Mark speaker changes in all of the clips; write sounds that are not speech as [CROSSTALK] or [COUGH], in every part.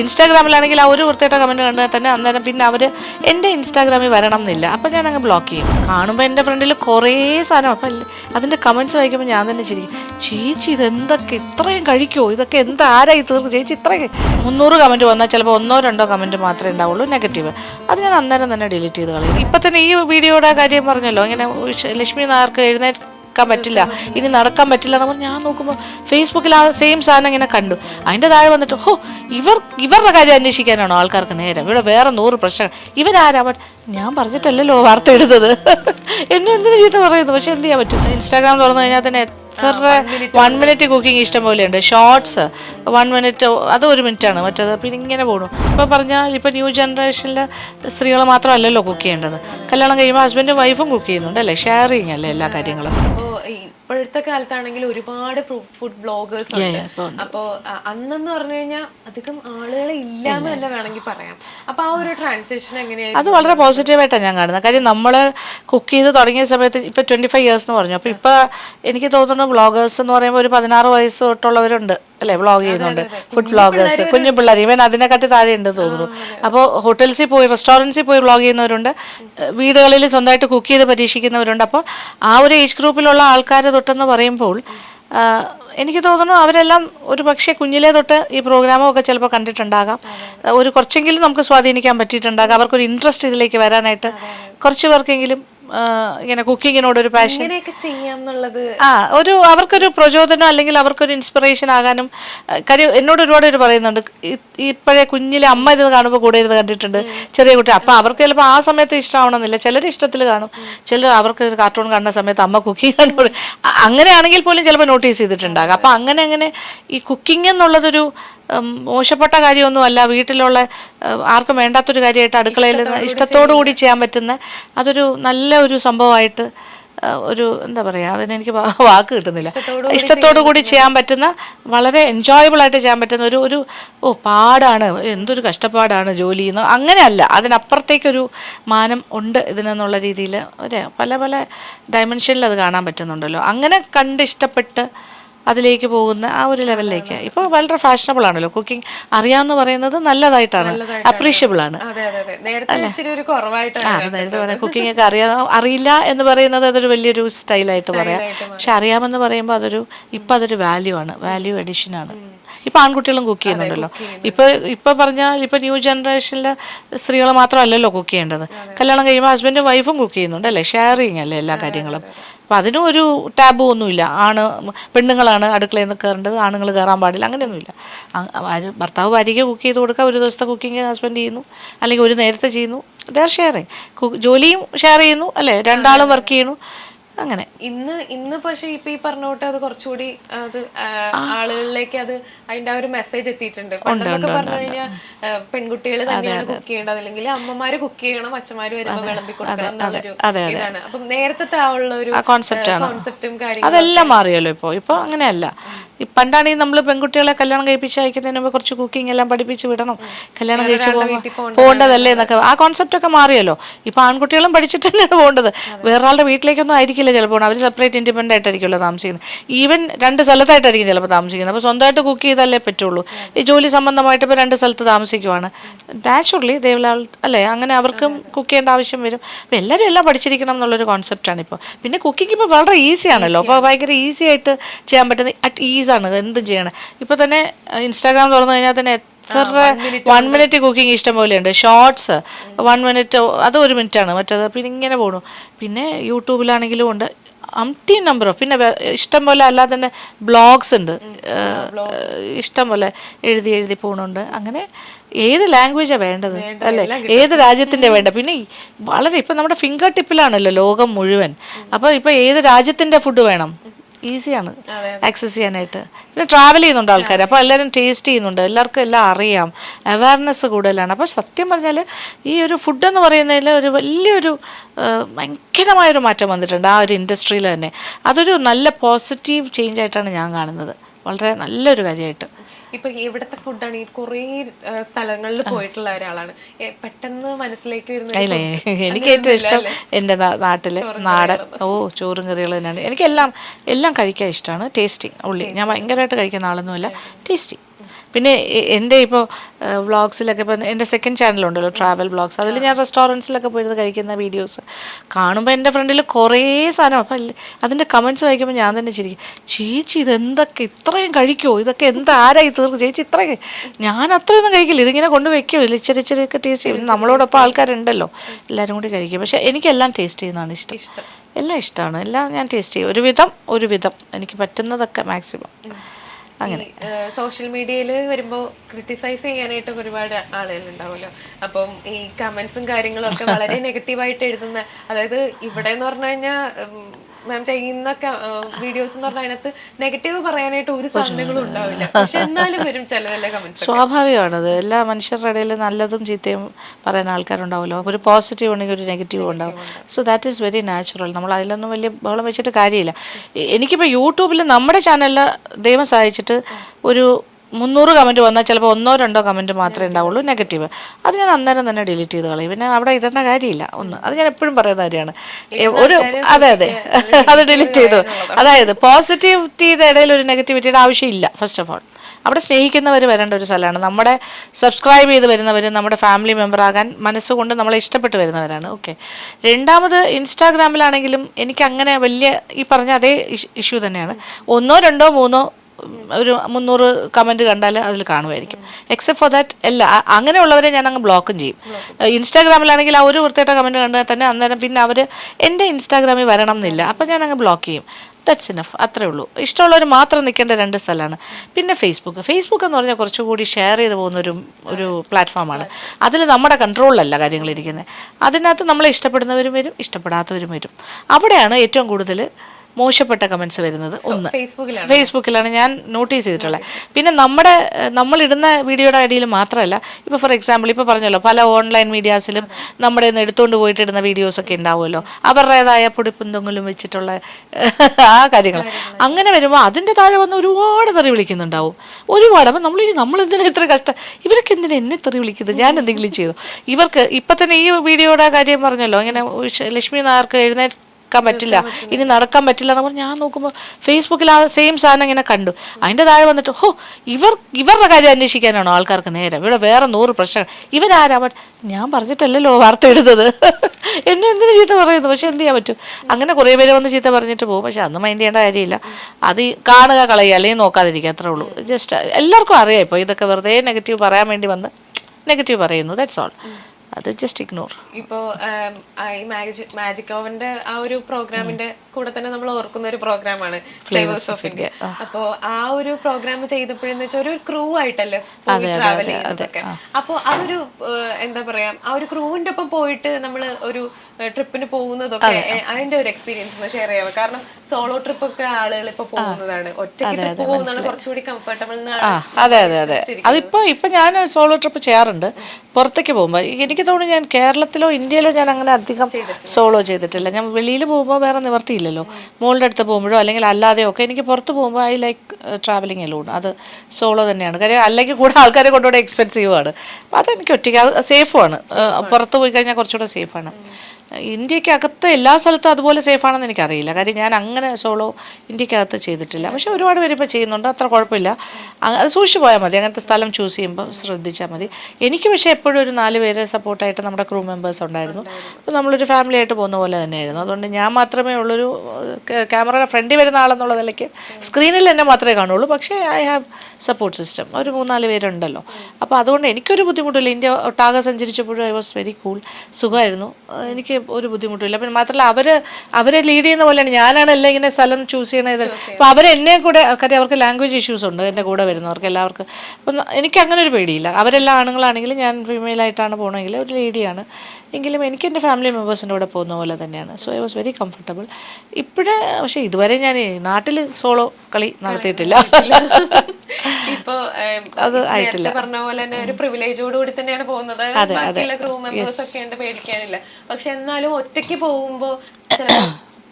Speaker 1: ഇൻസ്റ്റാഗ്രാമിലാണെങ്കിൽ ആ ഒരു വൃത്തിയായിട്ട കമന്റ് കണ്ടാൽ തന്നെ അന്നേരം പിന്നെ അവർ എന്റെ ഇൻസ്റ്റാഗ്രാമിൽ വരണം എന്നില്ല. അപ്പം ഞാൻ അങ്ങ് ബ്ലോക്ക് ചെയ്യും. കാണുമ്പോൾ എന്റെ ഫ്രണ്ടിൽ കുറേ സാധനം. അപ്പം അതിന്റെ കമന്റ്സ് വായിക്കുമ്പോൾ ഞാൻ തന്നെ ചിരിക്കും. ചേച്ചി ഇതെന്തൊക്കെ ഇത്രയും കഴിക്കുമോ ഇതൊക്കെ എന്താ ആരായി തീർക്കും ചേച്ചി ഇത്രയും മുന്നൂറ് കമന്റ് വന്നാൽ ചിലപ്പോൾ ഒന്നോ രണ്ടോ കമന്റ് മാത്രമേ ഉണ്ടാവുള്ളൂ നെഗറ്റീവ് അത് ഞാൻ അന്നേരം തന്നെ ഡിലീറ്റ് ചെയ്ത് കളയും. ഇപ്പം തന്നെ ഈ വീഡിയോയുടെ കാര്യം പറഞ്ഞല്ലോ ഇങ്ങനെ ലക്ഷ്മി നായർക്ക് എഴുന്നേറ്റ് നടക്കാൻ പറ്റില്ല. ഇനി നടക്കാൻ പറ്റില്ല എന്ന് പറഞ്ഞ് ഞാൻ നോക്കുമ്പോൾ ഫേസ്ബുക്കിൽ ആ സെയിം സാധനം ഇങ്ങനെ കണ്ടു. അതിന്റെ താഴെ വന്നിട്ട് ഹോ ഇവർ ഇവരുടെ കാര്യം അന്വേഷിക്കാനാണോ ആൾക്കാർക്ക് നേരം? ഇവിടെ വേറെ നൂറ് പ്രശ്നം. ഇവരാരാ? ഞാൻ പറഞ്ഞിട്ടല്ലല്ലോ വാർത്ത എടുത്തത് എന്നെ എന്തിനു ചീത്ത പറയുന്നു പക്ഷെ എന്ത് ചെയ്യാൻ പറ്റും? ഇൻസ്റ്റാഗ്രാം തുറന്നു കഴിഞ്ഞാൽ തന്നെ എത്ര വൺ മിനിറ്റ് കുക്കിംഗ് ഇഷ്ടം പോലെയുണ്ട്. ഷോർട്സ് വൺ മിനിറ്റ് അത് ഒരു മിനിറ്റാണ് മറ്റേത് പിന്നെ ഇങ്ങനെ പോകണു ഇപ്പോൾ പറഞ്ഞാൽ ഇപ്പോൾ ന്യൂ ജനറേഷനിലെ സ്ത്രീകൾ മാത്രമല്ലല്ലോ കുക്ക് ചെയ്യേണ്ടത്. കല്യാണം കഴിയുമ്പോൾ ഹസ്ബൻഡും വൈഫും കുക്ക് ചെയ്യുന്നുണ്ട് അല്ലേ? ഷെയറിങ് അല്ലേ എല്ലാ കാര്യങ്ങളും?
Speaker 2: ഇപ്പോഴത്തെ കാലത്താണെങ്കിൽ ഒരുപാട് ഫുഡ് ബ്ലോഗേഴ്സ് ഉണ്ട്. അപ്പോ അന്നെന്ന് പറഞ്ഞു കഴിഞ്ഞാൽ അധികം ആളുകളെ ഇല്ല എന്ന് തന്നെ വേണമെങ്കിൽ പറയാം. അപ്പൊ ആ ഒരു ട്രാൻസാക്ഷൻ എങ്ങനെയായിരുന്നു?
Speaker 1: അത് വളരെ പോസിറ്റീവായിട്ടാണ് ഞാൻ കാണുന്നത്. കാര്യം നമ്മൾ കുക്ക് ചെയ്ത് തുടങ്ങിയ സമയത്ത് ഇപ്പൊ ട്വന്റി ഫൈവ് ഇയേഴ്സ് എന്ന് പറഞ്ഞു. അപ്പൊ ഇപ്പൊ എനിക്ക് തോന്നുന്നു ബ്ലോഗേഴ്സ് എന്ന് പറയുമ്പോൾ ഒരു പതിനാറ് വയസ്സ് തൊട്ടുള്ളവരുണ്ട്. അല്ലേ? വ്ളോഗ് ചെയ്യുന്നുണ്ട്. ഫുഡ് വ്ളോഗേഴ്സ് കുഞ്ഞു പിള്ളേർ ഇവൻ അതിനെക്കാട്ടി താഴെ ഉണ്ട് തോന്നുന്നു. അപ്പോൾ ഹോട്ടൽസിൽ പോയി റെസ്റ്റോറൻസിൽ പോയി വ്ളോഗ് ചെയ്യുന്നവരുണ്ട്. വീടുകളിൽ സ്വന്തമായിട്ട് കുക്ക് ചെയ്ത് പരീക്ഷിക്കുന്നവരുണ്ട്. അപ്പോൾ ആ ഒരു ഏജ് ഗ്രൂപ്പിലുള്ള ആൾക്കാർ തൊട്ടെന്ന് പറയുമ്പോൾ എനിക്ക് തോന്നുന്നു അവരെല്ലാം ഒരു പക്ഷേ കുഞ്ഞിലേ തൊട്ട് ഈ പ്രോഗ്രാമും ഒക്കെ ചിലപ്പോൾ കണ്ടിട്ടുണ്ടാകാം. ഒരു കുറച്ചെങ്കിലും നമുക്ക് സ്വാധീനിക്കാൻ പറ്റിയിട്ടുണ്ടാകാം. അവർക്കൊരു ഇൻട്രസ്റ്റ് ഇതിലേക്ക് വരാനായിട്ട് കുറച്ച് പേർക്കെങ്കിലും ആ, കുക്കിങ്ങിനോട് ഒരു പാഷൻ ആ ഒരു അവർക്കൊരു പ്രചോദനം അല്ലെങ്കിൽ അവർക്കൊരു ഇൻസ്പിറേഷൻ ആകാനും കാര്യം എന്നോട് ഒരുപാട് പേര് പറയുന്നുണ്ട്. ഇപ്പോഴേ കുഞ്ഞിലെ അമ്മ ഇരുന്ന് കാണുമ്പോൾ കൂടെ ഇരുന്ന് കണ്ടിട്ടുണ്ട്. ചെറിയ കുട്ടി. അപ്പം അവർക്ക് ചിലപ്പോൾ ആ സമയത്ത് ഇഷ്ടമാവണമെന്നില്ല ചിലർ ഇഷ്ടത്തിൽ കാണും. ചിലർ അവർക്ക് ഒരു കാർട്ടൂൺ കാണുന്ന സമയത്ത് അമ്മ കുക്കിംഗ് കണ്ടു അങ്ങനെയാണെങ്കിൽ പോലും ചിലപ്പോൾ നോട്ടീസ് ചെയ്തിട്ടുണ്ടാകും. അപ്പം അങ്ങനെ അങ്ങനെ ഈ കുക്കിംഗ് എന്നുള്ളതൊരു മോശപ്പെട്ട കാര്യമൊന്നുമല്ല. വീട്ടിലുള്ള ആർക്കും വേണ്ടാത്തൊരു കാര്യമായിട്ട് അടുക്കളയിൽ നിന്ന് ഇഷ്ടത്തോടു കൂടി ചെയ്യാൻ പറ്റുന്ന അതൊരു നല്ല ഒരു സംഭവമായിട്ട് ഒരു എന്താ പറയുക അതിനെനിക്ക് വാക്ക് കിട്ടുന്നില്ല. ഇഷ്ടത്തോടു കൂടി ചെയ്യാൻ പറ്റുന്ന വളരെ എൻജോയബിൾ ആയിട്ട് ചെയ്യാൻ പറ്റുന്ന ഒരു ഒരു ഓ പാടാണ്. എന്തൊരു കഷ്ടപ്പാടാണ് ജോലി എന്ന് അങ്ങനെയല്ല അതിനപ്പുറത്തേക്കൊരു മാനം ഉണ്ട് ഇതിനെന്നുള്ള രീതിയിൽ ഒരു പല പല ഡയമെൻഷനിൽ അത് കാണാൻ പറ്റുന്നുണ്ടല്ലോ. അങ്ങനെ കണ്ട് ഇഷ്ടപ്പെട്ട് അതിലേക്ക് പോകുന്ന ആ ഒരു ലെവലിലേക്ക്. ഇപ്പോൾ വളരെ ഫാഷനബിൾ ആണല്ലോ. കുക്കിംഗ് അറിയാമെന്ന് പറയുന്നത് നല്ലതായിട്ടാണ്. അപ്രീഷ്യബിൾ ആണ്. കുക്കിംഗ് ഒക്കെ അറിയാ അറിയില്ല എന്ന് പറയുന്നത് അതൊരു വലിയൊരു സ്റ്റൈലായിട്ട് പറയാം. പക്ഷെ അറിയാമെന്ന് പറയുമ്പോൾ അതൊരു ഇപ്പം അതൊരു വാല്യൂ ആണ്. വാല്യൂ എഡിഷൻ ആണ്. ഇപ്പം ആൺകുട്ടികളും കുക്ക് ചെയ്യുന്നുണ്ടല്ലോ. ഇപ്പൊ ഇപ്പൊ പറഞ്ഞാൽ ഇപ്പൊ ന്യൂ ജനറേഷനിലെ സ്ത്രീകൾ മാത്രമല്ലല്ലോ കുക്ക് ചെയ്യേണ്ടത്. കല്യാണം കഴിയുമ്പോൾ ഹസ്ബൻഡും വൈഫും കുക്ക് ചെയ്യുന്നുണ്ട് അല്ലേ? ഷെയറിങ് അല്ലേ എല്ലാ കാര്യങ്ങളും? അപ്പം അതിനും ഒരു ടാബു ഒന്നുമില്ല. ആണ് പെണ്ണുങ്ങളാണ് അടുക്കളയിൽ നിന്ന് കയറേണ്ടത് ആണുങ്ങൾ കയറാൻ പാടില്ല അങ്ങനെയൊന്നുമില്ല. ഭർത്താവ് ഭാര്യയ്ക്ക് കുക്ക് ചെയ്ത് കൊടുക്കുക ഒരു ദിവസത്തെ കുക്കിംഗ് ഹസ്ബൻഡ് ചെയ്യുന്നു അല്ലെങ്കിൽ ഒരു നേരത്തെ ചെയ്യുന്നു. ഷെയർ ഷെയറിങ് ജോലിയും ഷെയർ ചെയ്യുന്നു അല്ലേ? രണ്ടാളും വർക്ക് ചെയ്യുന്നു. അങ്ങനെ.
Speaker 2: ഇന്ന് ഇന്ന് പക്ഷെ ഇപ്പൊ ഈ പറഞ്ഞോട്ട് അത് കുറച്ചുകൂടി അത് ആളുകളിലേക്ക് അത് അതിന്റെ ആ ഒരു മെസ്സേജ് എത്തിയിട്ടുണ്ട്. പണ്ടൊക്കെ പറഞ്ഞു കഴിഞ്ഞാൽ പെൺകുട്ടികൾ തന്നെയാണ് കുക്ക് ചെയ്യേണ്ടത്. അല്ലെങ്കിൽ അമ്മമാര് കുക്ക് ചെയ്യണം അച്ഛന്മാര് വരുമ്പോൾ വിളമ്പി കൊടുക്കണം എന്നുള്ളൊരു. ഇതാണ്. അപ്പം നേരത്തെ ആ ഉള്ള ഒരു
Speaker 1: കോൺസെപ്റ്റ്
Speaker 2: കാര്യങ്ങളും
Speaker 1: അതെല്ലാം മാറിയല്ലോ ഇപ്പോ. ഇപ്പൊ അങ്ങനെയല്ല. പണ്ടാണെങ്കിൽ നമ്മൾ പെൺകുട്ടികളെ കല്യാണം കഴിപ്പിച്ച് അയക്കുന്നതിന് മുമ്പ് കുറച്ച് കുക്കിംഗ് എല്ലാം പഠിപ്പിച്ച് വിടണം. കല്യാണം കഴിച്ച് പോകേണ്ടതല്ലേ എന്നൊക്കെ. ആ കോൺസെപ്റ്റ് ഒക്കെ മാറിയല്ലോ. ഇപ്പൊ ആൺകുട്ടികളും പഠിച്ചിട്ട് തന്നെയാണ് പോകേണ്ടത്. വേറൊരാളുടെ വീട്ടിലേക്കൊന്നും ആയിരിക്കില്ല ചിലപ്പോൾ അവർ സെപ്പറേറ്റ് ഇൻഡിപെൻഡന്റ് ആയിട്ടായിരിക്കുമല്ലോ താമസിക്കുന്നത്. ഈവൻ രണ്ട് സ്ഥലത്തായിട്ടായിരിക്കും ചിലപ്പോൾ താമസിക്കുന്നത്. അപ്പോൾ സ്വന്തമായിട്ട് കുക്ക് ചെയ്താലേ പറ്റുള്ളൂ. ഈ ജോലി സംബന്ധമായിട്ട് ഇപ്പോൾ രണ്ട് സ്ഥലത്ത് താമസിക്കുവാണ്. നാച്ചുറലി ദേവലാൾ അല്ലേ? അങ്ങനെ അവർക്കും കുക്ക് ചെയ്യേണ്ട ആവശ്യം വരും. അപ്പോൾ എല്ലാവരും എല്ലാം പഠിച്ചിരിക്കണം എന്നുള്ളൊരു കോൺസെപ്റ്റാണ് ഇപ്പൊ. പിന്നെ കുക്കിംഗ് ഇപ്പൊ വളരെ ഈസിയാണല്ലോ അപ്പൊ അപ്പോൾ ഭയങ്കര ഈസി ആയിട്ട് ചെയ്യാൻ പറ്റുന്ന അറ്റ് ഈസാണ് എന്തും ചെയ്യണം. ഇപ്പൊ തന്നെ ഇൻസ്റ്റാഗ്രാം തുറന്നു കഴിഞ്ഞാൽ തന്നെ എത്ര വൺ മിനിറ്റ് കുക്കിംഗ് ഇഷ്ടം ഉണ്ട് ഷോർട്സ് വൺ മിനിറ്റ് അത് ഒരു മിനിറ്റാണ് മറ്റേത് പിന്നെ ഇങ്ങനെ പോണു. പിന്നെ യൂട്യൂബിലാണെങ്കിലും ഉണ്ട്. അംതി നമ്പർ പിന്നെ ഇഷ്ടം പോലെ അല്ലാതെ തന്നെ ബ്ലോഗ്സ് ഉണ്ട്. ഇഷ്ടം പോലെ എഴുതി എഴുതി പോകുന്നുണ്ട് അങ്ങനെ ഏത് ലാംഗ്വേജാണ് വേണ്ടത്? അല്ലേ? ഏത് രാജ്യത്തിന്റെ വേണ്ട? പിന്നെ വളരെ ഇപ്പം നമ്മുടെ ഫിംഗർ ടിപ്പിലാണല്ലോ ലോകം മുഴുവൻ. അപ്പോൾ ഇപ്പോൾ ഏത് രാജ്യത്തിന്റെ ഫുഡ് വേണം? ഈസിയാണ് ആക്സസ് ചെയ്യാനായിട്ട്. പിന്നെ ട്രാവൽ ചെയ്യുന്നുണ്ട് ആൾക്കാർ അപ്പോൾ എല്ലാവരും ടേസ്റ്റ് ചെയ്യുന്നുണ്ട്. എല്ലാവർക്കും എല്ലാം അറിയാം. അവയർനെസ് കൂടുതലാണ്. അപ്പോൾ സത്യം പറഞ്ഞാൽ ഈ ഒരു ഫുഡ് എന്ന് പറയുന്നതിൽ ഒരു വലിയൊരു ഭയങ്കരമായൊരു മാറ്റം വന്നിട്ടുണ്ട് ആ ഒരു ഇൻഡസ്ട്രിയിൽ തന്നെ. അതൊരു നല്ല പോസിറ്റീവ് ചേഞ്ച് ആയിട്ടാണ് ഞാൻ കാണുന്നത്. വളരെ നല്ലൊരു കാര്യമായിട്ട്.
Speaker 2: ഇപ്പൊ ഇവിടുത്തെ ഫുഡാണ് ഈ കുറേ സ്ഥലങ്ങളിൽ പോയിട്ടുള്ള ഒരാളാണ്. പെട്ടെന്ന് മനസ്സിലേക്ക് വരുന്ന
Speaker 1: എനിക്ക് ഏറ്റവും ഇഷ്ടം എന്റെ നാട്ടിൽ നാടൻ ഓ ചോറും കറികൾ തന്നെയാണ്. എനിക്കെല്ലാം എല്ലാം കഴിക്കാൻ ഇഷ്ടമാണ് ടേസ്റ്റിങ് ഉള്ളി. ഞാൻ ഭയങ്കരമായിട്ട് കഴിക്കുന്ന ആളൊന്നുമല്ല. ടേസ്റ്റി പിന്നെ എന്റെ ഇപ്പോൾ വ്ളോഗ്സിലൊക്കെ ഇപ്പോൾ എന്റെ സെക്കൻഡ് ചാനലുണ്ടല്ലോ ട്രാവൽ വ്ളോഗ്സ് അതിൽ ഞാൻ റെസ്റ്റോറന്റ്സിലൊക്കെ പോയിരുന്ന് കഴിക്കുന്ന വീഡിയോസ് കാണുമ്പോൾ എന്റെ ഫ്രണ്ടിൽ കുറേ സാധനം. അപ്പം അതിന്റെ കമന്റ്സ് വായിക്കുമ്പോൾ ഞാൻ തന്നെ ചിരിക്കും. ചേച്ചി ഇതെന്തൊക്കെ? ഇത്രയും കഴിക്കുമോ ഇതൊക്കെ എന്താ ആരായി തീർക്കും? ചേച്ചി ഇത്രയും ഞാൻ അത്രയൊന്നും കഴിക്കില്ല. ഇതിങ്ങനെ കൊണ്ട് വയ്ക്കുമോ ഇല്ല ഇച്ചിരി ഇച്ചിരിയൊക്കെ ടേസ്റ്റ് ചെയ്യും. നമ്മളോടൊപ്പം ആൾക്കാരുണ്ടല്ലോ. എല്ലാവരും കൂടി കഴിക്കും. പക്ഷേ എനിക്കെല്ലാം ടേസ്റ്റ് ചെയ്യുന്നതാണ് ഇഷ്ടം. എല്ലാം ഇഷ്ടമാണ്. എല്ലാം ഞാൻ ടേസ്റ്റ് ചെയ്യും. ഒരുവിധം ഒരുവിധം. എനിക്ക് പറ്റുന്നതൊക്കെ മാക്സിമം അങ്ങനെ.
Speaker 2: സോഷ്യൽ മീഡിയയിൽ വരുമ്പോൾ ക്രിട്ടിസൈസ് ചെയ്യാനായിട്ട് ഒരുപാട് ആളുകൾ ഉണ്ടാവുമല്ലോ അപ്പം ഈ കമന്റ്സും കാര്യങ്ങളും ഒക്കെ [LAUGHS] വളരെ നെഗറ്റീവായിട്ട് എഴുതുന്ന അതായത് ഇവിടെ എന്ന് പറഞ്ഞു കഴിഞ്ഞാൽ മാം ചെയ്യുന്ന വീഡിയോസ് എന്ന് പറഞ്ഞാൽ അതിനകത്ത് നെഗറ്റീവ് പറയാനായിട്ട് ഒരു സാധനങ്ങളും ഉണ്ടാവില്ല. പക്ഷെ എന്നാലും വരും ചില നല്ല കമന്റ്സ്
Speaker 1: സ്വാഭാവികമാണത്. എല്ലാ മനുഷ്യരുടെ ഇടയിൽ നല്ലതും ചീത്തയും പറയാൻ ആൾക്കാരുണ്ടാവുമല്ലോ. ഒരു പോസിറ്റീവ് ഉണ്ടെങ്കിൽ ഒരു നെഗറ്റീവ് ഉണ്ടാവും. So that is very natural നമ്മൾ അതിലൊന്നും വലിയ ബഹളം വെച്ചിട്ട് കാര്യമില്ല. എനിക്കിപ്പോൾ യൂട്യൂബിൽ നമ്മുടെ ചാനലിൽ ദൈവം സഹായിച്ചിട്ട് ഒരു മുന്നൂറ് കമന്റ് വന്നാൽ ചിലപ്പോൾ ഒന്നോ രണ്ടോ കമന്റ് മാത്രമേ ഉണ്ടാവുള്ളൂ നെഗറ്റീവ് അത് ഞാൻ അന്നേരം തന്നെ ഡിലീറ്റ് ചെയ്ത് കളയും. പിന്നെ അവിടെ ഇടേണ്ട കാര്യമില്ല. ഒന്ന് അത് ഞാൻ എപ്പോഴും പറയുന്ന കാര്യമാണ്. ഒരു അതെ അതെ. അത് ഡിലീറ്റ് ചെയ്തു. അതായത് പോസിറ്റിവിറ്റിയുടെ ഇടയിൽ ഒരു നെഗറ്റിവിറ്റിയുടെ ആവശ്യമില്ല ഫസ്റ്റ് ഓഫ് ഓൾ അവിടെ സ്നേഹിക്കുന്നവർ വരേണ്ട ഒരു സ്ഥലമാണ്. നമ്മുടെ സബ്സ്ക്രൈബ് ചെയ്ത് വരുന്നവർ നമ്മുടെ ഫാമിലി മെമ്പറാകാൻ മനസ്സുകൊണ്ട് നമ്മളെ ഇഷ്ടപ്പെട്ട് വരുന്നവരാണ്. ഓക്കെ രണ്ടാമത് ഇൻസ്റ്റാഗ്രാമിലാണെങ്കിലും എനിക്ക് അങ്ങനെ വലിയ ഈ പറഞ്ഞ അതേ ഇഷ്യൂ തന്നെയാണ്. ഒന്നോ രണ്ടോ മൂന്നോ ഒരു മുന്നൂറ് കമന്റ് കണ്ടാൽ അതിൽ കാണുമായിരിക്കും. എക്സെപ്റ്റ് ഫോർ ദാറ്റ് എല്ലാ അങ്ങനെയുള്ളവരെ ഞാൻ അങ്ങ് ബ്ലോക്കും ചെയ്യും ഇൻസ്റ്റാഗ്രാമിലാണെങ്കിൽ ആ ഒരു വൃത്തിയായിട്ട കമന്റ് കണ്ടാൽ തന്നെ അന്നേരം പിന്നെ അവർ എന്റെ ഇൻസ്റ്റാഗ്രാമിൽ വരണം എന്നില്ല അപ്പം ഞാൻ അങ്ങ് ബ്ലോക്ക് ചെയ്യും. ദറ്റ്സ് ഇനഫ് അത്രേ ഉള്ളൂ. ഇഷ്ടമുള്ളവർ മാത്രം നിൽക്കേണ്ട രണ്ട് സ്ഥലമാണ്. പിന്നെ ഫേസ്ബുക്ക് ഫേസ്ബുക്ക് എന്ന് പറഞ്ഞാൽ കുറച്ചുകൂടി ഷെയർ ചെയ്ത് പോകുന്ന ഒരു ഒരു പ്ലാറ്റ്ഫോമാണ് അതിൽ നമ്മുടെ കൺട്രോളിലല്ല കാര്യങ്ങളിരിക്കുന്നത് അതിനകത്ത് നമ്മളെ ഇഷ്ടപ്പെടുന്നവരും വരും ഇഷ്ടപ്പെടാത്തവരും വരും. അവിടെയാണ് ഏറ്റവും കൂടുതൽ മോശപ്പെട്ട കമൻസ് വരുന്നത് ഒന്ന്.
Speaker 2: ഫേസ്ബുക്കിലാണ്
Speaker 1: ഫേസ്ബുക്കിലാണ് ഞാൻ നോട്ടീസ് ചെയ്തിട്ടുള്ളത്. പിന്നെ നമ്മുടെ നമ്മൾ നമ്മളിടുന്ന വീഡിയോയുടെ അടിയിൽ മാത്രമല്ല ഇപ്പോൾ ഫോർ എക്സാമ്പിൾ ഇപ്പോൾ പറഞ്ഞല്ലോ പല ഓൺലൈൻ മീഡിയാസിലും നമ്മുടെ നിന്ന് എടുത്തുകൊണ്ട് പോയിട്ട് ഇടുന്ന വീഡിയോസൊക്കെ ഉണ്ടാവുമല്ലോ. അവരുടേതായ പൊടിപ്പുന്തെങ്കിലും വെച്ചിട്ടുള്ള ആ കാര്യങ്ങൾ. അങ്ങനെ വരുമ്പോൾ അതിന്റെ താഴെ വന്ന് ഒരുപാട് തെറി വിളിക്കുന്നുണ്ടാവും. ഒരുപാട്. അപ്പം നമ്മൾ ഈ നമ്മളെന്തിനാ ഇത്ര കഷ്ടം? ഇവർക്ക് എന്തിനാ എന്നെ തെറി വിളിക്കുന്നത്? ഞാൻ എന്തെങ്കിലും ചെയ്തു. ഇവർക്ക് ഇപ്പം തന്നെ ഈ വീഡിയോയുടെ കാര്യം പറഞ്ഞല്ലോ ഇങ്ങനെ ലക്ഷ്മി നായർക്ക് എഴുന്നേറ്റ് നടക്കാൻ പറ്റില്ല. ഇനി നടക്കാൻ പറ്റില്ല എന്ന് പറഞ്ഞ് ഞാൻ നോക്കുമ്പോൾ ഫേസ്ബുക്കിൽ ആ സെയിം സാധനം ഇങ്ങനെ കണ്ടു. അതിന്റെ താഴെ വന്നിട്ട് ഹോ ഇവർ ഇവരുടെ കാര്യം അന്വേഷിക്കാനാണോ ആൾക്കാർക്ക് നേരം? ഇവിടെ വേറെ നൂറ് പ്രശ്നങ്ങൾ ഇവരാരാ? ഞാൻ പറഞ്ഞിട്ടല്ലല്ലോ വാർത്ത എടുത്തത് എന്നെ എന്തിനു ചീത്ത പറയുന്നു? പക്ഷെ എന്ത് ചെയ്യാൻ പറ്റും? അങ്ങനെ കുറേ പേര് വന്ന് ചീത്ത പറഞ്ഞിട്ട് പോകും. പക്ഷെ അന്ന് മൈൻഡ് ചെയ്യേണ്ട കാര്യമില്ല. അത് കാണുക കളയുക അല്ലെങ്കിൽ നോക്കാതിരിക്കുക അത്രേ ഉള്ളൂ. ജസ്റ്റ് എല്ലാവർക്കും അറിയാം ഇപ്പോൾ ഇതൊക്കെ വെറുതെ നെഗറ്റീവ് പറയാൻ വേണ്ടി വന്ന് നെഗറ്റീവ് പറയുന്നു. ദാറ്റ്സ് ഓൾ അത് ജസ്റ്റ് ഇഗ്നോർ
Speaker 2: ഇപ്പോ ഈ മാജിക് മാജിക് ഓവന്റെ ആ ഒരു പ്രോഗ്രാമിന്റെ കൂടെ തന്നെ നമ്മൾ ഓർക്കുന്ന ഒരു പ്രോഗ്രാമാണ് ഫ്ലേവേഴ്സ് ഓഫ് ഇന്ത്യ അപ്പോ ആ ഒരു പ്രോഗ്രാം ചെയ്തപ്പോഴെന്ന് വെച്ചാൽ ഒരു ക്രൂ ആയിട്ടല്ലേ ട്രാവൽ ചെയ്യുന്നതൊക്കെ അപ്പോൾ അതൊരു ഒരു എന്താ പറയാ ആ ഒരു ക്രൂവിന്റെ ഒപ്പം പോയിട്ട് നമ്മൾ ഒരു ട്രിപ്പിന് പോകുന്നതൊക്കെ അതിന്റെ ഒരു എക്സ്പീരിയൻസ് ഷെയർ ചെയ്യാം കാരണം സോളോ ട്രിപ്പ് ഒക്കെ ആളുകൾ ഇപ്പൊ പോകുന്നതാണ്. ഒറ്റയ്ക്ക് പോകുന്നതാണ് കുറച്ചുകൂടി കംഫർട്ടബിൾ
Speaker 1: അതെ അതെ അതെ. അതിപ്പോ ഇപ്പൊ ഞാൻ സോളോ ട്രിപ്പ് ചെയ്യാറുണ്ട്. പുറത്തേക്ക് പോകുമ്പോൾ എനിക്ക് തോന്നുന്നു ഞാൻ കേരളത്തിലോ ഇന്ത്യയിലോ ഞാൻ അങ്ങനെ അധികം സോളോ ചെയ്തിട്ടില്ല. ഞാൻ വെളിയിൽ പോകുമ്പോൾ വേറെ നിവർത്തിയില്ലല്ലോ. മോളുടെ അടുത്ത് പോകുമ്പോഴോ അല്ലെങ്കിൽ അല്ലാതെയോ ഒക്കെ എനിക്ക് പുറത്ത് പോകുമ്പോൾ ഐ ലൈക്ക് ട്രാവലിംഗ് എല്ലോ അത് സോളോ തന്നെയാണ്. കാര്യം അല്ലെങ്കിൽ കൂടെ ആൾക്കാരെ കൊണ്ടുപോയി എക്സ്പെൻസീവ് ആണ്. അപ്പോൾ അതെനിക്ക് ഒറ്റയ്ക്ക്. അത് സേഫുമാണ് പുറത്ത് പോയി കഴിഞ്ഞാൽ കുറച്ചുകൂടെ സേഫാണ് ഇന്ത്യക്കകത്ത് എല്ലാ സ്ഥലത്തും അതുപോലെ സേഫാണെന്ന് എനിക്കറിയില്ല. കാര്യം ഞാൻ അങ്ങനെ സോളോ ഇന്ത്യക്കകത്ത് ചെയ്തിട്ടില്ല. പക്ഷെ ഒരുപാട് പേര് ഇപ്പോൾ ചെയ്യുന്നുണ്ട്. അത്ര കുഴപ്പമില്ല. അത് സൂക്ഷിച്ച് പോയാൽ മതി. അങ്ങനത്തെ സ്ഥലം ചൂസ് ചെയ്യുമ്പോൾ ശ്രദ്ധിച്ചാൽ മതി. എനിക്ക് പക്ഷേ എപ്പോഴും ഒരു നാല് പേര് സപ്പോർട്ടായിട്ട് നമ്മുടെ ക്രൂ മെമ്പേഴ്സ് ഉണ്ടായിരുന്നു. അപ്പോൾ നമ്മളൊരു ഫാമിലി ആയിട്ട് പോകുന്ന പോലെ തന്നെയായിരുന്നു. അതുകൊണ്ട് ഞാൻ മാത്രമേ ഉള്ളൊരു ക്യാമറയുടെ ഫ്രണ്ടിൽ വരുന്ന ആളെന്നുള്ള നിലയ്ക്ക് സ്ക്രീനിൽ എന്നെ മാത്രമേ കാണുള്ളൂ. പക്ഷേ ഐ ഹാവ് സപ്പോർട്ട് സിസ്റ്റം ഒരു മൂന്നാൽ പേരുണ്ടല്ലോ. അപ്പോൾ അതുകൊണ്ട് എനിക്കൊരു ബുദ്ധിമുട്ടില്ല. ഇന്ത്യ ഒട്ടാകെ സഞ്ചരിച്ചപ്പോഴും ഐ വാസ് വെരി കൂൾ സുഖമായിരുന്നു എനിക്ക് ഒരു ബുദ്ധിമുട്ടില്ല പിന്നെ മാത്രമല്ല അവർ അവരെ ലീഡ് ചെയ്യുന്ന പോലെയാണ്. ഞാനാണ് എല്ലാം ഇങ്ങനെ സ്ഥലം ചൂസ് ചെയ്യണത്. അപ്പോൾ അവരെന്നെ കൂടെ കാര്യം അവർക്ക് ലാംഗ്വേജ് ഇഷ്യൂസ് ഉണ്ട് എന്റെ കൂടെ വരുന്നവർക്ക് എല്ലാവർക്കും. അപ്പം എനിക്ക് അങ്ങനെ ഒരു പേടിയില്ല. അവരെല്ലാം ആണുങ്ങളാണെങ്കിലും ഞാൻ ഫീമെയിൽ ആയിട്ടാണ് പോകണമെങ്കിൽ ഒരു ലീഡിയാണ് എങ്കിലും എനിക്ക് എന്റെ ഫാമിലി മെമ്പേഴ്സിന്റെ കൂടെ പോകുന്ന പോലെ തന്നെയാണ്. So I was very comfortable ഇപ്പോഴേ പക്ഷേ ഇതുവരെ ഞാൻ നാട്ടിൽ സോളോ കളി നടത്തിയിട്ടില്ല. [LAUGHS] അത്
Speaker 2: ആയിട്ടില്ല. പറഞ്ഞ പോലെ തന്നെ ഒരു പ്രിവിലേജോട് കൂടി തന്നെയാണ് പോകുന്നത്. ബാക്കിയുള്ള ക്രൂ മെമ്പേഴ്സ് ഒക്കെ ഉണ്ട് പേടിക്കാനില്ല. പക്ഷെ എന്നാലും ഒറ്റയ്ക്ക് പോകുമ്പോ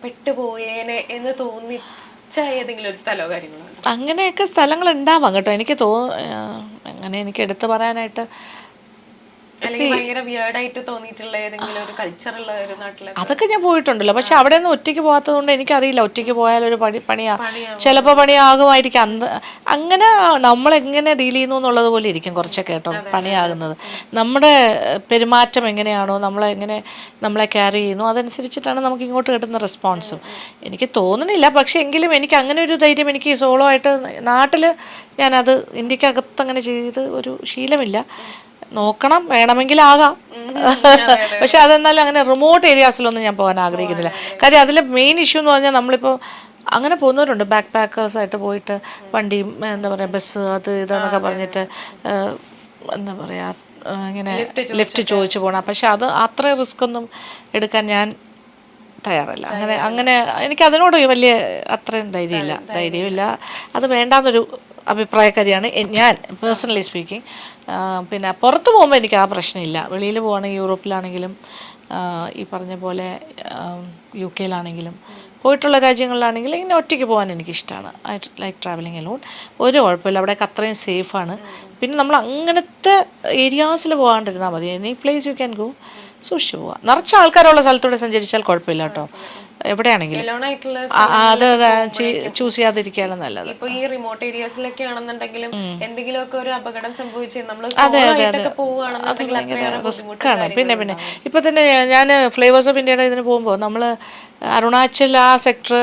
Speaker 2: പെട്ടുപോയേനെ എന്ന് തോന്നി ഒരു
Speaker 1: അങ്ങനെയൊക്കെ സ്ഥലങ്ങൾ ഉണ്ടാവാം കേട്ടോ. എനിക്ക് തോ അങ്ങനെ എനിക്ക് എടുത്തു പറയാനായിട്ട് അതൊക്കെ ഞാൻ പോയിട്ടുണ്ടല്ലോ. പക്ഷെ അവിടെ നിന്ന് ഒറ്റയ്ക്ക് പോകാത്തത് കൊണ്ട് എനിക്കറിയില്ല ഒറ്റയ്ക്ക് പോയാൽ ഒരു പണി പണിയാ ചിലപ്പോൾ പണിയാകുമായിരിക്കും. അന്ന് അങ്ങനെ നമ്മൾ എങ്ങനെ ഡീൽ ചെയ്യുന്നു എന്നുള്ളത് പോലെ ഇരിക്കും കുറച്ചൊക്കെ കേട്ടോ പണിയാകുന്നത്. നമ്മുടെ പെരുമാറ്റം എങ്ങനെയാണോ നമ്മളെ എങ്ങനെ നമ്മളെ ക്യാരി ചെയ്യുന്നു അതനുസരിച്ചിട്ടാണ് നമുക്ക് ഇങ്ങോട്ട് കിട്ടുന്ന റെസ്പോൺസും എനിക്ക് തോന്നുന്നില്ല. പക്ഷെ എങ്കിലും എനിക്ക് അങ്ങനെ ഒരു ധൈര്യം എനിക്ക് സോളോ ആയിട്ട് നാട്ടിൽ ഞാനത് ഇന്ത്യക്കകത്ത് അങ്ങനെ ചെയ്ത് ഒരു ശീലമില്ല. നോക്കണം വേണമെങ്കിൽ ആകാം. പക്ഷെ അതെന്നാലും അങ്ങനെ റിമോട്ട് ഏരിയാസിലൊന്നും ഞാൻ പോകാൻ ആഗ്രഹിക്കുന്നില്ല. കാര്യം അതിലെ മെയിൻ ഇഷ്യൂ എന്ന് പറഞ്ഞാൽ നമ്മളിപ്പോൾ അങ്ങനെ പോകുന്നവരുണ്ട്. ബാക്ക് പാക്കേഴ്സ് ആയിട്ട് പോയിട്ട് വണ്ടി എന്താ പറയുക ബസ് അത് ഇതെന്നൊക്കെ പറഞ്ഞിട്ട് എന്താ പറയുക ഇങ്ങനെ ലിഫ്റ്റ് ചോദിച്ചു പോകണം പക്ഷെ അത് അത്ര റിസ്ക് ഒന്നും എടുക്കാൻ ഞാൻ തയ്യാറല്ല. അങ്ങനെ അങ്ങനെ എനിക്ക് അതിനോട് വലിയ അത്രയും ധൈര്യമില്ല. ധൈര്യമില്ല. അത് വേണ്ടാന്നൊരു അഭിപ്രായക്കാരിയാണ്. ഞാൻ പേഴ്സണലി സ്പീക്കിംഗ് പിന്നെ പുറത്ത് പോകുമ്പോൾ എനിക്ക് ആ പ്രശ്നമില്ല. വെളിയിൽ പോകുകയാണെങ്കിൽ യൂറോപ്പിലാണെങ്കിലും ഈ പറഞ്ഞ പോലെ യു കെയിലാണെങ്കിലും പോയിട്ടുള്ള രാജ്യങ്ങളിലാണെങ്കിലും ഇങ്ങനെ ഒറ്റയ്ക്ക് പോകാൻ എനിക്കിഷ്ടമാണ് ഐ ലൈക്ക് ട്രാവലിംഗ് അലോൺ ഒരു കുഴപ്പമില്ല. അവിടെയൊക്കെ അത്രയും സേഫാണ് പിന്നെ നമ്മൾ അങ്ങനത്തെ ഏരിയാസിൽ പോകാണ്ടിരുന്നാൽ മതി. Any place you can go സൂക്ഷിച്ചു പോവാം. നിറച്ച ആൾക്കാരുള്ള സ്ഥലത്തൂടെ സഞ്ചരിച്ചാൽ കുഴപ്പമില്ല കേട്ടോ. എവിടെയാണെങ്കിലും. അത് ചൂസ് ചെയ്യാതിരിക്കുകയാണ് നല്ലത്.
Speaker 2: ഇപ്പൊ ഈ റിമോട്ട് ഏരിയാസിലൊക്കെ ആണെന്നുണ്ടെങ്കിലും എന്തെങ്കിലുമൊക്കെ ഒരു അപകടം സംഭവിച്ച് നമ്മൾ ആയിട്ടൊക്കെ പോവുകയാണെന്നുണ്ടെങ്കിൽ അത്രയേറെ
Speaker 1: റിസ്ക് ആണ്. പിന്നെ പിന്നെ. ഇപ്പൊ തന്നെ ഞാൻ ഫ്ലേവേഴ്സ് ഓഫ് ഇന്ത്യയുടെ ഇതിന് പോകുമ്പോൾ നമ്മൾ അരുണാചൽ ആ സെക്ടർ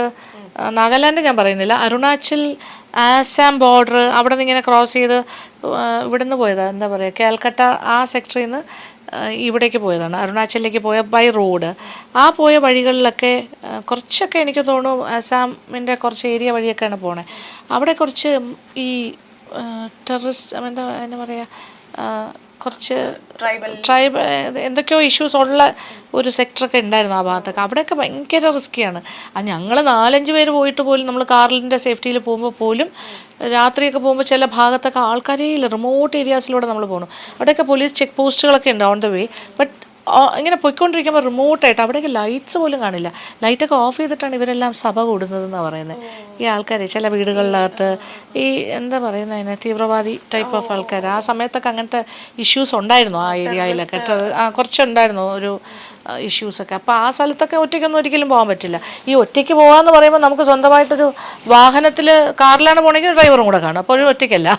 Speaker 1: നാഗാലാൻഡ് ഞാൻ പറയുന്നില്ല. അരുണാചൽ ആസാം ബോർഡർ അവിടെ നിന്ന് ഇങ്ങനെ ക്രോസ് ചെയ്ത് ഇവിടെ നിന്ന് പോയതാണ് എന്താ പറയുക കാൽക്കട്ട ആ സെക്ടറിൽ നിന്ന് ഇവിടേക്ക് പോയതാണ്. അരുണാചലിലേക്ക് പോയ ബൈ റോഡ് ആ പോയ വഴികളിലൊക്കെ കുറച്ചൊക്കെ എനിക്ക് തോന്നുന്നു ആസാമിന്റെ കുറച്ച് ഏരിയ വഴിയൊക്കെയാണ് പോണേ. അവിടെ കുറച്ച് ഈ ടെററിസ്റ്റ് എന്താ എന്താ പറയുക കുറച്ച്
Speaker 2: ട്രൈബൽ
Speaker 1: ട്രൈബ് എന്തൊക്കെയോ ഇഷ്യൂസ് ഉള്ള ഒരു സെക്ടറൊക്കെ ഉണ്ടായിരുന്നു ആ ഭാഗത്തൊക്കെ. അവിടെയൊക്കെ ഭയങ്കര റിസ്ക്കിയാണ് ആ ഞങ്ങൾ നാലഞ്ച് പേര് പോയിട്ട് പോലും നമ്മൾ കാറിന്റെ സേഫ്റ്റിയിൽ പോകുമ്പോൾ പോലും രാത്രിയൊക്കെ പോകുമ്പോൾ ചില ഭാഗത്തൊക്കെ ആൾക്കാരേ ഇല്ല. റിമോട്ട് ഏരിയാസിലൂടെ നമ്മൾ പോകണം അവിടെയൊക്കെ പോലീസ് ചെക്ക് പോസ്റ്റുകളൊക്കെ ഉണ്ട് ഓൺ ദ വേ ബട്ട് ഇങ്ങനെ പോയിക്കൊണ്ടിരിക്കുമ്പോൾ റിമോട്ടായിട്ട് അവിടെയൊക്കെ ലൈറ്റ്സ് പോലും കാണില്ല. ലൈറ്റൊക്കെ ഓഫ് ചെയ്തിട്ടാണ് ഇവരെല്ലാം സഭ കൂടുന്നതെന്നാണ് പറയുന്നത് ഈ ആൾക്കാർ ചില വീടുകളിനകത്ത് ഈ എന്താ പറയുന്നത് അതിനെ തീവ്രവാദി ടൈപ്പ് ഓഫ് ആൾക്കാർ ആ സമയത്തൊക്കെ അങ്ങനത്തെ ഇഷ്യൂസ് ഉണ്ടായിരുന്നു ആ ഏരിയയിലൊക്കെ കുറച്ചുണ്ടായിരുന്നു ഒരു ഇഷ്യൂസൊക്കെ അപ്പോൾ ആ സ്ഥലത്തൊക്കെ ഒറ്റയ്ക്കൊന്നും ഒരിക്കലും പോകാൻ പറ്റില്ല. ഈ ഒറ്റയ്ക്ക് പോകാമെന്ന് പറയുമ്പോൾ നമുക്ക് സ്വന്തമായിട്ടൊരു വാഹനത്തിൽ കാറിലാണ് പോകണമെങ്കിൽ ഡ്രൈവറും കൂടെ കാണും. അപ്പോൾ ഒരു ഒറ്റയ്ക്കല്ല.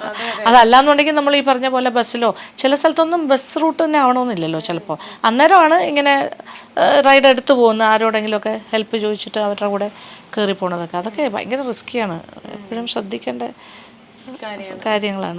Speaker 1: അതല്ലാന്നുണ്ടെങ്കിൽ നമ്മൾ ഈ പറഞ്ഞ പോലെ ബസ്സിലോ ചില സ്ഥലത്തൊന്നും ബസ് റൂട്ട് തന്നെ ആവണമെന്നില്ലല്ലോ ചിലപ്പോൾ അന്നേരമാണ് ഇങ്ങനെ റൈഡ് എടുത്തു പോകുന്ന ആരോടെങ്കിലുമൊക്കെ ഹെൽപ്പ് ചോദിച്ചിട്ട് അവരുടെ കൂടെ കയറി പോണതൊക്കെ അതൊക്കെ ഭയങ്കര റിസ്ക്കിയാണ് എപ്പോഴും ശ്രദ്ധിക്കേണ്ട കാര്യങ്ങളാണ്.